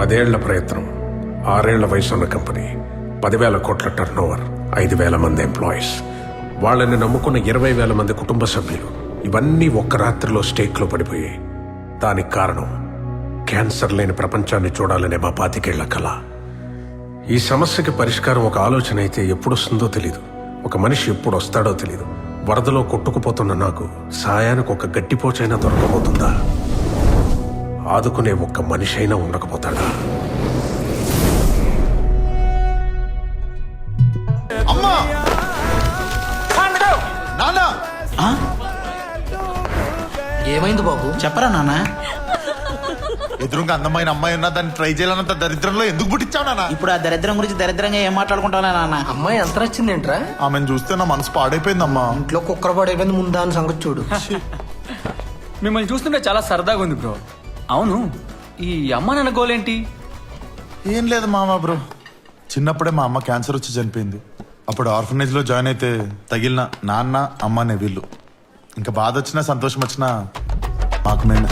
పదేళ్ళ ప్రయత్నం ఆరేళ్ళ వయసున్న కంపెనీ పదివేల కోట్ల టర్న్ ఓవర్ ఐదు వేల మంది ఎంప్లాయీస్. వాళ్ళని నమ్ముకున్న ఇరవై వేల మంది కుటుంబ సభ్యులు ఇవన్నీ ఒక్క రాత్రిలో స్టేక్లో పడిపోయాయి. దానికి కారణం క్యాన్సర్ లేని ప్రపంచాన్ని చూడాలనే మా పాతికేళ్ళ కళ ఈ సమస్యకి పరిష్కారం ఒక ఆలోచన అయితే ఎప్పుడు వస్తుందో తెలీదు. ఒక మనిషి ఎప్పుడు వస్తాడో తెలీదు. వరదలో కొట్టుకుపోతున్న నాకు సాయానికి ఒక గట్టిపోచైనా దొరకబోతుందా? ఆదుకునే ఒక్క మనిషి అయినా ఉండకపోతాడా? ఏమైంది బాబు? చెప్పరా నాన్న? ఎదురుగా అందమైన అమ్మాయి ఉన్నా దాన్ని ట్రై చేయాలన్నంత దరిద్రంలో ఎందుకు పుట్టించావు నాన్న? ఇప్పుడు ఆ దరిద్రం గురించి దరిద్రంగా ఏం మాట్లాడుకుంటావులే నాన్న? అమ్మాయి ఎంత నచ్చిందేంట్రా? ఆమెను చూస్తే నా మనసు పాడైపోయిందమ్మా. ఇంట్లో కుక్కర పడైపోయింది ముందా అని సంగతి చూడు. మిమ్మల్ని చూస్తుంటే చాలా సరదాగా ఉంది బ్రో అవును ఈ అమ్మ నాన్న గోల్ ఏంటి? ఏం లేదు మామ బ్రో చిన్నప్పుడే మా అమ్మ క్యాన్సర్ వచ్చి చనిపోయింది. అప్పుడు ఆర్ఫనేజ్లో జాయిన్ అయితే తగిలిన నాన్న అమ్మ అనే వీళ్ళు. ఇంకా బాధ వచ్చినా సంతోషం వచ్చినా మేమే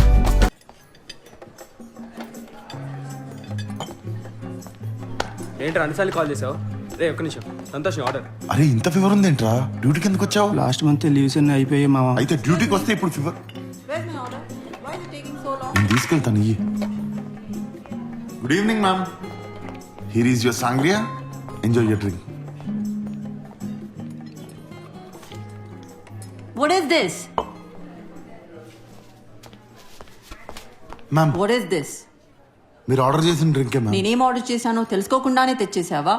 ఏంటి అన్నిసార్లు కాల్ చేసావు? రే ఒక్క నిమిషం. సంతోషం ఆర్డర్. అరే ఇంత ఫీవర్ ఉందేంట్రా? డ్యూటీకి ఎందుకు వచ్చావు? లాస్ట్ మంత్ లీవ్స్ అన్ని అయిపోయాయి మామ అయితే డ్యూటీకి వస్తే ఇప్పుడు fever Where's my order? Why is it taking so long? నేను తీసుకెళ్తాను ఇయ్యి. Good evening ma'am here is your sangria enjoy your drink What is this? Ma'am what is this మీరు ఆర్డర్ చేసిన డ్రింక్ మ్యామ్ నేను ఏం ఆర్డర్ చేశానో తెలుసుకోకుండానే తెచ్చేసావా?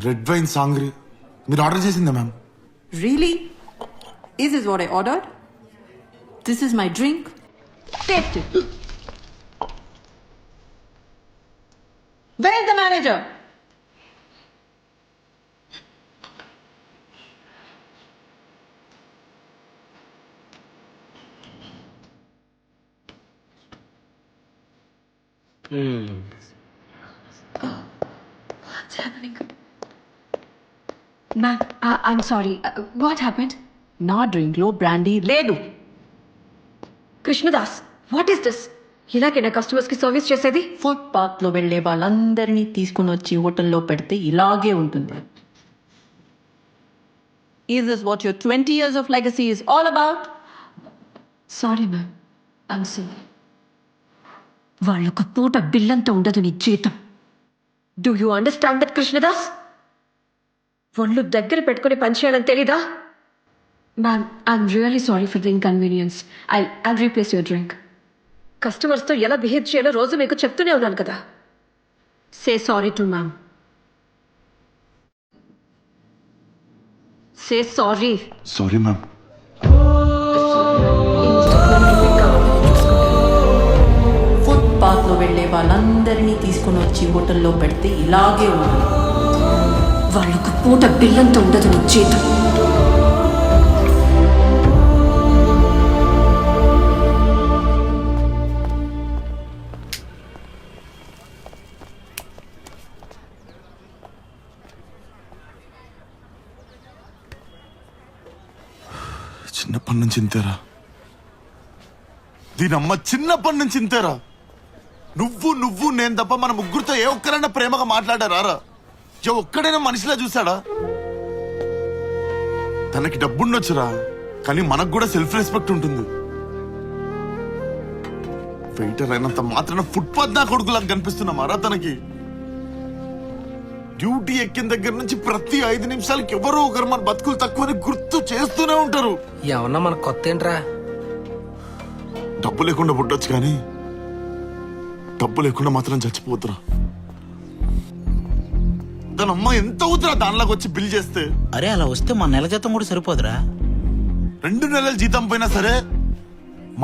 రెడ్ వైన్ సాంగ్రీ మీరు ఆర్డర్ చేసిందా ma'am really is is what I order this is my drink take it where is the manager I'm sorry. Uh, what happened? నా డ్రింక్లో బ్రాండీ లేదు. కృష్ణదాస్ వాట్ ఈస్ దిస్ ఇలాగైనా కస్టమర్స్కి సర్వీస్ చేసేది? Food పాత్లో వెళ్ళే వాళ్ళందరినీ తీసుకుని వచ్చి హోటల్లో పెడితే ఇలాగే ఉంటుంది. Is this what your twenty years of legacy is all about sorry ma'am I'm sorry వాళ్ళొక పూట బిల్లంతో ఉండదు నీ జీతం. Do you understand that Krishnadas? ఒళ్ళు దగ్గర పెట్టుకుని పనిచేయాలని తెలీదా? Ma'am I'm really sorry for the inconvenience I I replace your drink కస్టమర్స్తో ఎలా బిహేవ్ చేయాలో రోజు మీకు చెప్తూనే ఉన్నాను కదా. Say sorry to ma'am say sorry sorry ma'am food పాత్లో వెళ్ళే వాళ్ళందరినీ తీసుకుని వచ్చి హోటల్లో పెడితే ఇలాగే ఉంటుంది. వాళ్ళకు పూట బిల్లంత ఉండదు నీ జీతం చిన్నప్పటి నుంచి ఇంతేరా. దీనమ్మ చిన్నప్పటి నుంచి ఇంతేరా. నువ్వు నువ్వు నేను తప్ప మన ముగ్గురితో ఏ ఒక్కరైనా ప్రేమగా మాట్లాడారా ఏ ఒక్కడైనా మనిషిలా చూసాడా తనకి డబ్బుండొచ్చురా కానీ మనకు కూడా సెల్ఫ్ రెస్పెక్ట్ ఉంటుంది. వెయిటర్ అయినంత మాత్రాన ఫుట్పాత్ నా కొడుకులా కనిపిస్తున్నామారా తనకి. డ్యూటీ ఎక్కిన దగ్గర నుంచి ప్రతి ఐదు నిమిషాలకి ఎవరో ఒకరు మన బతుకులు తక్కువని గుర్తు చేస్తూనే ఉంటారు. ఏమన్నా మనకు కొత్త ఏంట్రా? డబ్బు లేకుండా పుట్టొచ్చు కానీ డబ్బు లేకుండా మాత్రం చచ్చిపోతురా అమ్మ ఎంత అవుతురా దానిలోకి వచ్చి బిల్ చేస్తే? అరే అలా వస్తే మన నెల జీతం కూడా సరిపోదురా. రెండు నెలల జీతం పోయినా సరే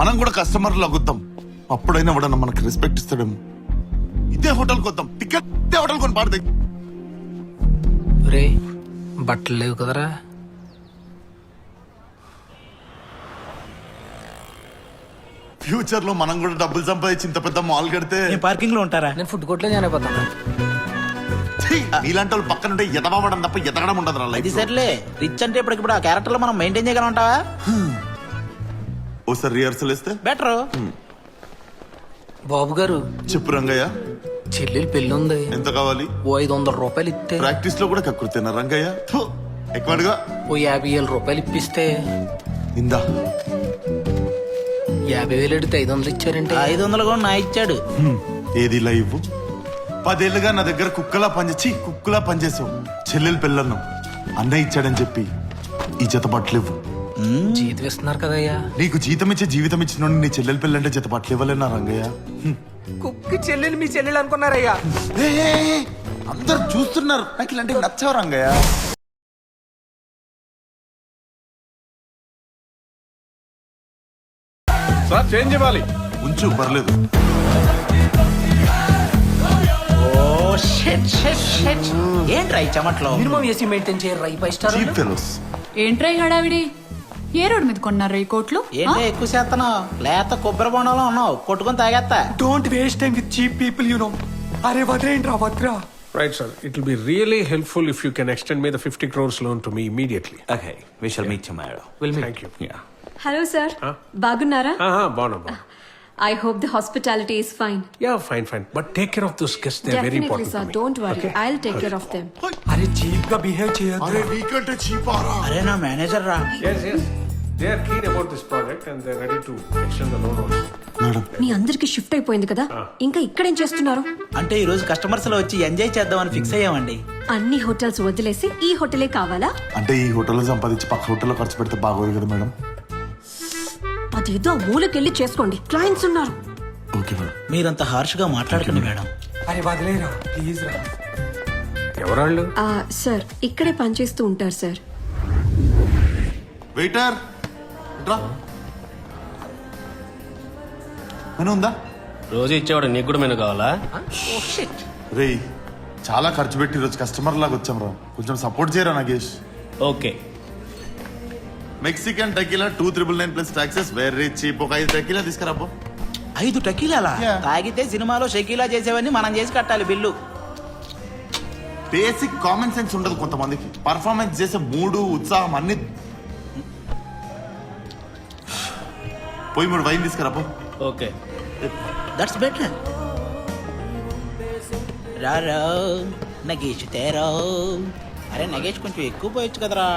మనం కూడా కస్టమర్ లగుద్దాం. అప్పుడైనా ఎవడన్నా మనకి రెస్పెక్ట్ ఇస్తాడేమో. ఇదే హోటల్కి వద్దాం. టికెట్ ఇదే హోటల్ కొని పాడతాయి రే బట్టలు లేవు కదరా? ఫ్యూచర్లో మనం కూడా డబ్బులు సంపాదించి ఇంత పెద్ద మాల్ కడితే నేను పార్కింగ్లో ఉంటారా? నేను ఫుడ్ కోర్ట్లో జాయిన్ అయిపోతాను. నీలాంటి వాళ్ళు పక్కన ఉంటే ఎదవడం తప్ప ఎదగడం ఉండదు రా అది లైఫ్ సర్లే. రిచ్ అంటే ఇప్పటికిప్పుడు ఆ క్యారెక్టర్లో మనం మెయింటైన్ చేయగలం ఉంటావా ఓసారి రిహర్సల్ ఇస్తే బెటర్ బాబు గారు చెప్పు రంగయ్య. చెల్లెలు పెళ్ళి ఉంది ఎంత కావాలి? ఓ ఐదు వందల రూపాయలు ఇస్తే ప్రాక్టీస్లో కూడా కక్కుర్తిన్నా రంగయ్య? ఫు, ఎక్కువ అడుగా ఓ యాభై వేల రూపాయలు ఇప్పిస్తే. ఇందా. యాభై వేలు అడిగితే ఐదు వందలు ఇచ్చారంటే. ఐదు వందలు కూడా నా ఇచ్చాడు. ఏది లైవ్ పదేళ్ళుగా నా దగ్గర కుక్కలా పనిచేసి కుక్కలా పనిచేసావు చెల్లెలు పెళ్ళన్నావు. అన్నయ్య ఇచ్చాడని చెప్పి ఈ జత బట్టలేవు జీతం ఇస్తున్నారు కదయ్యా. నీకు జీతం ఇచ్చే జీవితం ఇచ్చిన నీ చెల్లెలు పెళ్ళంటే జత బట్టలు ఇవ్వలేనా రంగయ్య. కుక్కి చెల్లెలు మీ చెల్లెలు అనుకున్నారయ్యా. అందరు చూస్తున్నారు. నాకు ఇలాంటివి నచ్చవు రంగయ్య. సార్ చేంజ్ ఇవ్వాలి. ఉంచు పర్లేదు. ఓ షెట్ షెట్ షెట్. ఏంట్రా ఈ చెమట్లో? మినిమం ఏసీ మెయింటైన్ చేయరు ఈ ఫైవ్ స్టార్ చీప్ ఫెలోస్. ఏంట్రా ఈ హడావిడి? ఏ రోడ్ మీద కొన్నారు ఈ కోట్లు? ఏంటో ఎక్కువ చేస్తున్నావు? లేత కొబ్బరి బొండంలో ఉన్నావు కొట్టుకొని తాగేస్తా don't waste time with cheap people you know అరే వద్రేంట్రా వద్రా right sir it will be really helpful if you can extend me the fifty crores loan to me immediately Okay, we shall meet tomorrow. Thank you Yeah. Hello sir బాగున్నారా? బాగున్నా బాగున్నా. I hope the hospitality is fine yeah fine fine but take care of those guests they very definitely important sir don't worry I will take care of them అరే చీప్గా behave చేయొద్దు అరే నీకంటే చీపారా అరే నా మేనేజర్ రా Yes, yes. They are keen about this project and they're ready to extend the loan also. మీ అందరికి shift అయిపోయింది కదా? ఇంకా ఇక్కడేం చేస్తున్నారు? అంటే ఈ రోజు కస్టమర్స్లో వచ్చి ఎంజాయ్ చేద్దామని ఫిక్స్ అయ్యామండి. అన్ని హోటల్స్ వదిలేసి ఈ హోటలే కావాలా? అంటే ఈ హోటల్లో సంపాదించి పక్క హోటల్లో ఖర్చు పెడితే బాగోదు కదా మేడం అదేదో మూలకెళ్ళి చేసుకోండి. క్లయింట్స్ ఉన్నారు. Okay madam. మీరంత హార్ష్గా మాట్లాడకండి మేడం. అరే వదిలేరా? ప్లీజ్ రా. ఎవరాళ్ళు? ఆ, సార్ ఇక్కడే పనిచేస్తూ ఉంటారు సార్. వెయిటర్ మెను ఉందా? రోజు ఇచ్చేవాడు నీకు కూడా మెను కావాలా? రే చాలా ఖర్చు పెట్టి ఈరోజు కస్టమర్ లాగా వచ్చాం రా. కొంచెం సపోర్ట్ చేయరా Nagesh? Okay Mexican tequila two triple nine plus taxes very cheap ఒక ఐదు టెకిలా తీసుకురాబో ఐదు టకీలాలా Yeah. తాగితే సినిమాలో షకీలా చేసేవన్నీ మనం చేసి కట్టాలి బిల్లు. బేసిక్ కామన్ సెన్స్ ఉండదు కొంతమందికి. పర్ఫార్మెన్స్ చేసే మూడు ఉత్సాహం అన్ని. పోయి మూడు వైన్ తీసుకురాబో ఓకే దట్స్ బెటర్ రారో నగేష్ తేరో. అరే నగేష్ కొంచెం ఎక్కువ పోయొచ్చు కదరా.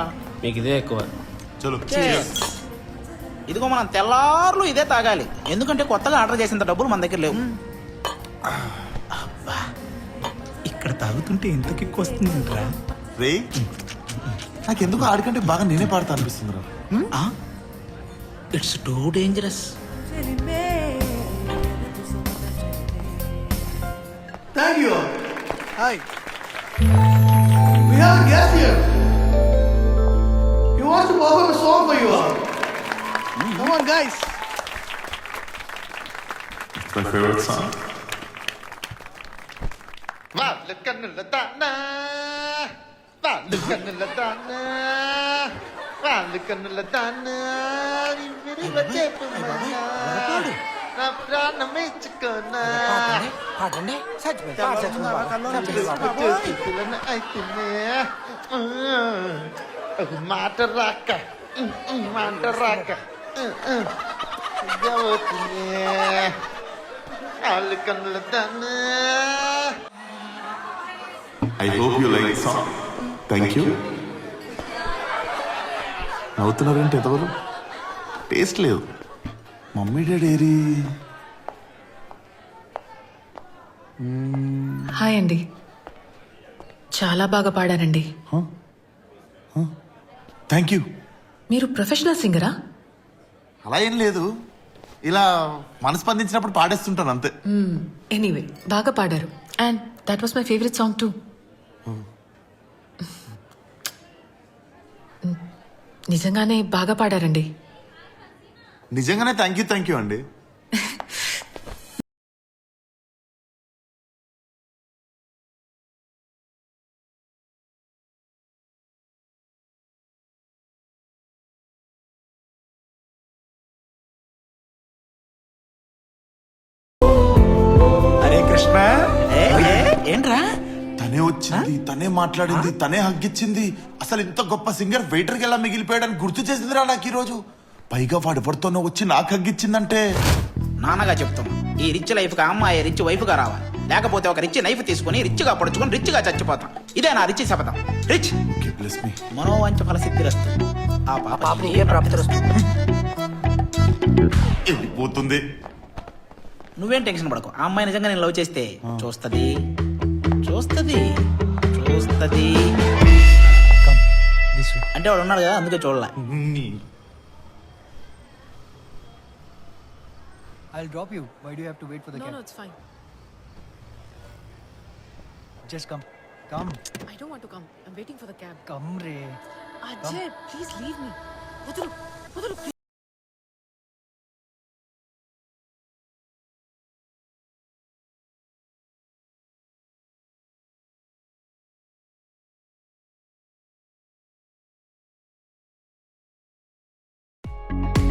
మీకు ఇదే ఎక్కువ. చలో. ఇదిగో మనం తెల్లార్లు ఇదే తాగాలి. ఎందుకంటే కొత్తగా ఆర్డర్ చేసేంత డబ్బులు మన దగ్గర లేవు. అబ్బా. ఇక్కడ తాగుతుంటే ఎంత కిక్ వస్తుందంటరా రే. నాకెందుకు ఆడికంటే బాగా నేనే పాడతా అనిపిస్తుంది రా. It's too dangerous Thank you. Hi. We have a guest here. He wants to perform a song for you all. Come on, guys. My favourite song వాళ్ళు కన్నుల దానా వాళ్ళు మాట రాక మాట రాక I hope you like song thank you నవ్వుతున్నారేంటి ఎంతవరకు taste లేదు మమ్మీ డాడీ ఏరి హాయ్ అండి చాలా బాగా పాడారండి థ్యాంక్ యూ మీరు ప్రొఫెషనల్ సింగరా? అలా ఏం లేదు. ఇలా మనస్పందించినప్పుడు పాడేస్తుంటాను అంతే. ఎనీవే బాగా పాడారు. And that was my favourite song too నిజంగానే బాగా పాడారండి. నిజంగానే థ్యాంక్ యూ థ్యాంక్ యూ అండి. ఏంట్రా తనే వచ్చింది తనే మాట్లాడింది తనే హగ్గిచ్చింది. అసలు ఇంత గొప్ప సింగర్ వెయిటర్కి ఎలా మిగిలిపోయాడని గుర్తు చేసిందిరా నాకు ఈ రోజు పైగా వాడు ఎవరితోనో వచ్చి నాకు హగ్గిచ్చిందంటే. నాన్నగా చెప్తాం ఈ రిచ్ లైఫ్గా అమ్మాయి రిచ్ వైఫ్గా రావాలి. లేకపోతే ఒక రిచ్ నైఫ్ తీసుకుని రిచ్గా పొడుచుకొని రిచ్గా చచ్చిపోతాం. ఇదే నా రిచ్ శపథం. రిచ్ మనోవంచ ఫలసిద్ధిరస్తు ఆ పాప ప్రాప్తి వెళ్ళిపోతుంది నువ్వేం టెన్షన్ పడకు. ఆ అమ్మాయి నిజంగా నేను లవ్ చేస్తే చూస్తది. చూస్తది చూస్తది అంటే వాడు ఉన్నాడు కదా అందుకే చూడలే I'll drop you. Why do you have to wait for the No, cab? no, it's fine. Just come. Come. I don't want to come. I'm waiting for the cab. Come, Ray. Ajay, please leave me. Vadalu, Vadalu, please. you